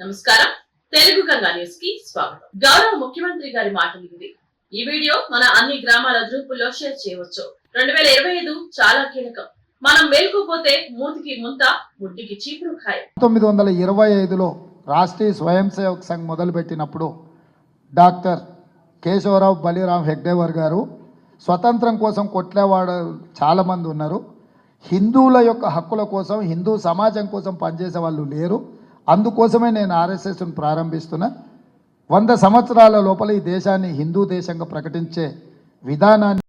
నమస్కారం. తెలుగు గంగా న్యూస్కి స్వాగతం. గౌరవ ముఖ్యమంత్రి గారి మాటలు ఇవి ఈ వీడియో మన అన్ని గ్రామాల గ్రూపుల్లో షేర్ చేయవచ్చు. రెండు వేల ఇరవై ఐదు చాలా కీలకం. మనం మేల్కోపోతే మూతికి ముంత ముడ్డికి చీపురు ఖాయం. పంతొమ్మిది వందల ఇరవై ఐదులో రాష్ట్రీయ స్వయం సేవక్ సంఘ్ మొదలుపెట్టినప్పుడు డాక్టర్ కేశవరావు బలిరామ్ హెగ్డేవర్ గారు స్వతంత్రం కోసం కొట్లేవాడు చాలామంది ఉన్నారు. హిందువుల యొక్క హక్కుల కోసం హిందూ సమాజం కోసం పనిచేసే వాళ్ళు లేరు. అందుకోసమే నేను ఆర్ఎస్ఎస్ను ప్రారంభిస్తున్నా. వంద సంవత్సరాల లోపల ఈ దేశాన్ని హిందూ దేశంగా ప్రకటించే విధానాన్ని